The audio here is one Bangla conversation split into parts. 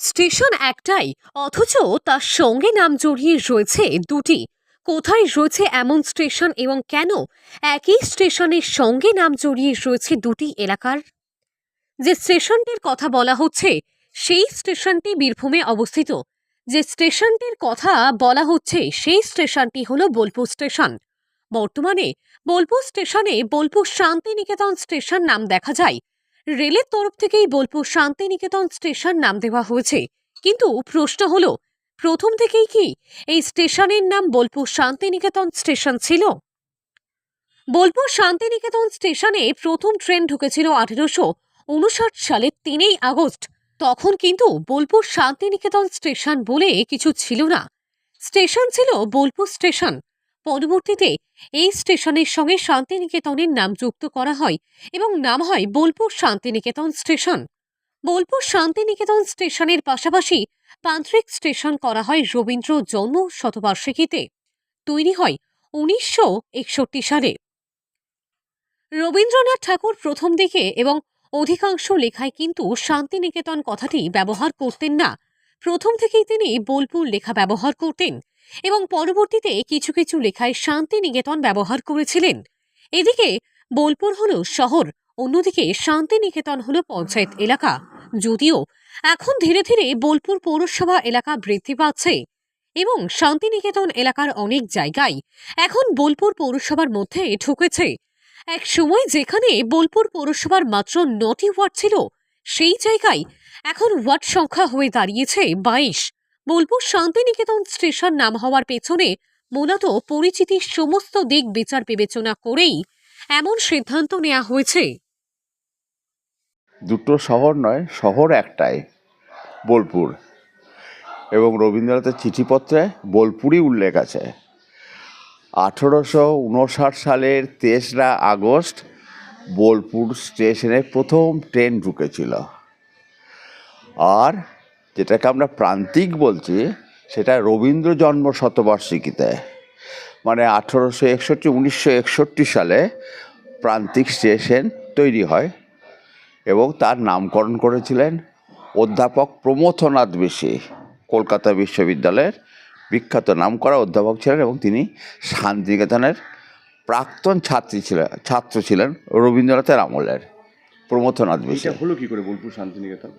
স্টেশন একটাই, অথচ তার সঙ্গে নাম জড়িয়ে রয়েছে দুটি। কোথায় রয়েছে এমন স্টেশন এবং কেন একই স্টেশনের সঙ্গে নাম জড়িয়ে রয়েছে দুটি এলাকার? যে স্টেশনটির কথা বলা হচ্ছে, সেই স্টেশনটি বীরভূমে অবস্থিত। যে স্টেশনটির কথা বলা হচ্ছে, সেই স্টেশনটি হলো বোলপুর স্টেশন। বর্তমানে বোলপুর স্টেশনে বোলপুর শান্তিনিকেতন স্টেশন নাম দেখা যায়। রেলের তরফ থেকেই বোলপুর শান্তিনিকেতন স্টেশন নাম দেওয়া হয়েছে। কিন্তু প্রশ্ন হলো, প্রথম থেকেই কি এই স্টেশনের নাম বোলপুর শান্তিনিকেতন স্টেশন ছিল? বোলপুর শান্তিনিকেতন স্টেশনে প্রথম ট্রেন ঢুকেছিল আঠেরোশো উনষাট সালের তিনই আগস্ট। তখন কিন্তু বোলপুর শান্তিনিকেতন স্টেশন বলে কিছু ছিল না। স্টেশন ছিল বোলপুর স্টেশন। পরবর্তীতে এই স্টেশনের সঙ্গে শান্তিনিকেতনের নাম যুক্ত করা হয় এবং নাম হয় বোলপুর শান্তিনিকেতন স্টেশন। বোলপুর শান্তিনিকেতন স্টেশনের পাশাপাশি তান্ত্রিক স্টেশন করা হয় রবীন্দ্র জন্ম শতবার্ষিকীতে। তৈরি হয় উনিশশো একষট্টি সালে। রবীন্দ্রনাথ ঠাকুর প্রথম দিকে এবং অধিকাংশ লেখায় কিন্তু শান্তিনিকেতন কথাটি ব্যবহার করতেন না। প্রথম থেকেই তিনি বোলপুর লেখা ব্যবহার করতেন। এবং পরবর্তীতে কিছু কিছু লেখায় শান্তিনিকেতন ব্যবহার করেছিলেন। এদিকে বোলপুর হল শহর, অন্যদিকে শান্তিনিকেতন হল পঞ্চায়েত এলাকা। যদিও এখন ধীরে ধীরে বোলপুর পৌরসভা এলাকা বৃদ্ধি পাচ্ছে এবং শান্তিনিকেতন এলাকার অনেক জায়গায় এখন বোলপুর পৌরসভার মধ্যে ঢুকেছে। এক সময় যেখানে বোলপুর পৌরসভার মাত্র নটি ওয়ার্ড ছিল, সেই জায়গায় এখন ওয়ার্ড সংখ্যা হয়ে দাঁড়িয়েছে বাইশ। বোলপুর শান্তিনিকেতন স্টেশন নাম হওয়ার পেছনে মূলত পরিচিতির সমস্ত দিক বিচার বিবেচনা করেই এমন সিদ্ধান্ত নেওয়া হয়েছে। দুটো শহর নয়, শহর একটাই, বোলপুর। এবং রবীন্দ্রনাথের চিঠিপত্রে বোলপুরই উল্লেখ আছে। আঠেরোশো উনষাট সালের তেসরা আগস্ট বোলপুর স্টেশনে প্রথম ট্রেন ঢুকেছিল। আর যেটাকে আমরা প্রান্তিক বলছি, সেটা রবীন্দ্র জন্ম শতবার্ষিকীতে। মানে আঠেরোশো একষট্টি, উনিশশো একষট্টি সালে প্রান্তিক স্টেশন তৈরি হয় এবং তার নামকরণ করেছিলেন অধ্যাপক প্রমথনাথ বেশি। কলকাতা বিশ্ববিদ্যালয়ের বিখ্যাত নামকরা অধ্যাপক ছিলেন এবং তিনি শান্তিনিকেতনের প্রাক্তন ছাত্রী ছিলেন, ছাত্র ছিলেন রবীন্দ্রনাথের আমলের প্রমথনাথ বেশি। হলো কী করে বোলপুর শান্তিনিকেতন?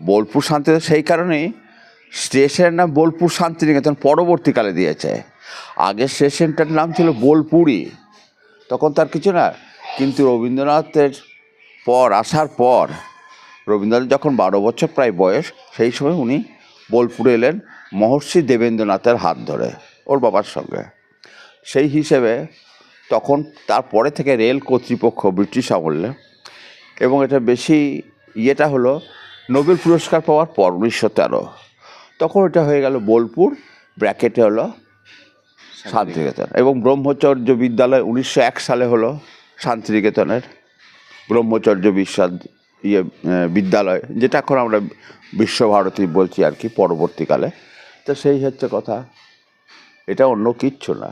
বোলপুর শান্তিনিকেতন সেই কারণেই স্টেশনের নাম বোলপুর শান্তিনিকেতন পরবর্তীকালে দিয়েছে। আগের স্টেশনটার নাম ছিল বোলপুরি তখন তার কিছু না, কিন্তু রবীন্দ্রনাথের পর আসার পর, রবীন্দ্রনাথ যখন বারো বছর প্রায় বয়স, সেই সময় উনি বোলপুরে এলেন মহর্ষি দেবেন্দ্রনাথের হাত ধরে, ওর বাবার সঙ্গে। সেই হিসেবে তখন তারপরে থেকে রেল কর্তৃপক্ষ ব্রিটিশ আমলে, এবং এটা বেশি ইয়েটা হলো নোবেল পুরস্কার পাওয়ার পর উনিশশো তেরো। তখন এটা হয়ে গেল বোলপুর, ব্র্যাকেটে হলো শান্তিনিকেতন এবং ব্রহ্মচর্য বিদ্যালয় উনিশশো এক সালে হলো শান্তিনিকেতনের ব্রহ্মচর্য বিশ্বাদ ইয়ে বিদ্যালয়, যেটা এখন আমরা বিশ্বভারতী বলছি আর কি পরবর্তীকালে। তো সেই হচ্ছে কথা। এটা অন্য কিচ্ছু না।